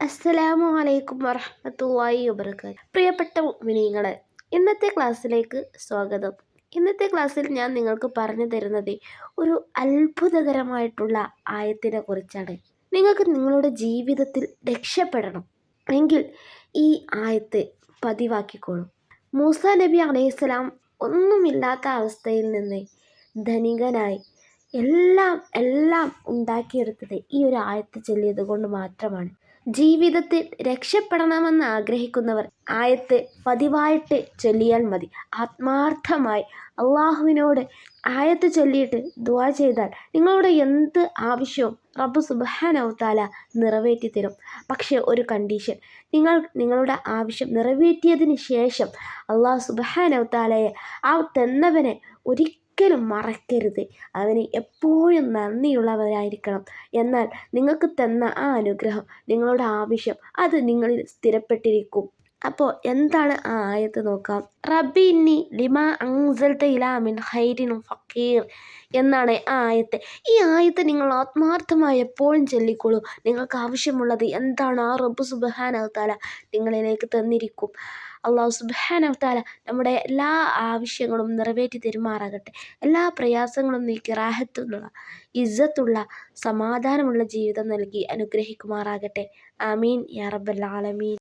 അസ്സലാമു അലൈക്കും വറഹ്മത്തുള്ളാഹി വബറകാതുഹു. പ്രിയപ്പെട്ട മിനിങ്ങളെ ഇന്നത്തെ ക്ലാസ്സിലേക്ക് സ്വാഗതം. ഇന്നത്തെ ക്ലാസ്സിൽ ഞാൻ നിങ്ങൾക്ക് പറഞ്ഞു തരുന്നത് ഒരു അത്ഭുതകരമായിട്ടുള്ള ആയത്തിനെ കുറിച്ചാണ്. നിങ്ങൾക്ക് നിങ്ങളുടെ ജീവിതത്തിൽ രക്ഷപ്പെടണം എങ്കിൽ ഈ ആയത്ത് പതിവാക്കിക്കോളൂ. മൂസ നബി അലൈഹിസ്സലാം ഒന്നുമില്ലാത്ത അവസ്ഥയിൽ നിന്ന് ധനികനായി എല്ലാം എല്ലാം ഉണ്ടാക്കിയെടുത്തത് ഈ ഒരു ആയത്ത് ചൊല്ലിയത് കൊണ്ട് മാത്രമാണ്. ജീവിതത്തിൽ രക്ഷപ്പെടണമെന്ന് ആഗ്രഹിക്കുന്നവർ ആയത്ത് പതിവായിട്ട് ചൊല്ലിയാൽ മതി. ആത്മാർത്ഥമായി അള്ളാഹുവിനോട് ആയത്ത് ചൊല്ലിയിട്ട് ദുവാ ചെയ്താൽ നിങ്ങളുടെ എന്ത് ആവശ്യവും റബ്ബ് സുബാനവത്താല നിറവേറ്റി തരും പക്ഷേ ഒരു കണ്ടീഷൻ നിങ്ങൾ നിങ്ങളുടെ ആവശ്യം നിറവേറ്റിയതിന് ശേഷം അള്ളാഹു സുബാനവത്താലയെ ആ തന്നവനെ ഒരിക്കലും മറക്കരുത്. അവന് എപ്പോഴും നന്ദിയുള്ളവരായിരിക്കണം. എന്നാൽ നിങ്ങൾക്ക് തന്ന ആ അനുഗ്രഹം നിങ്ങളുടെ ആവശ്യം അത് നിങ്ങളിൽ സ്ഥിരപ്പെട്ടിരിക്കും. അപ്പോൾ എന്താണ് ആ ആയത്ത് നോക്കാം. റബ്ബി ഇന്നി ലിമാ അൻസൽത ഇലാ മിൻ ഖൈരിൻ ഫക്കീർ എന്നാണ് ആ ആയത്ത്. ഈ ആയത്ത് നിങ്ങൾ ആത്മാർത്ഥമായി എപ്പോഴും ചൊല്ലിക്കോളൂ. നിങ്ങൾക്ക് ആവശ്യമുള്ളത് എന്താണ്? ആ റബ്ബ് സുബ്ഹാനഹു തആല നിങ്ങളിലേക്ക് തന്നിരിക്കും. അള്ളാഹു സുബ്ഹാനഹു തആല നമ്മുടെ എല്ലാ ആവശ്യങ്ങളും നിറവേറ്റി തെരുമാറാകട്ടെ. എല്ലാ പ്രയാസങ്ങളും നീക്കി റാഹത്തുള്ള ഇജ്ജത്തുള്ള സമാധാനമുള്ള ജീവിതം നൽകി അനുഗ്രഹിക്കുമാറാകട്ടെ. ആമീൻ. യാ റബ്ബൽ ആലമീൻ.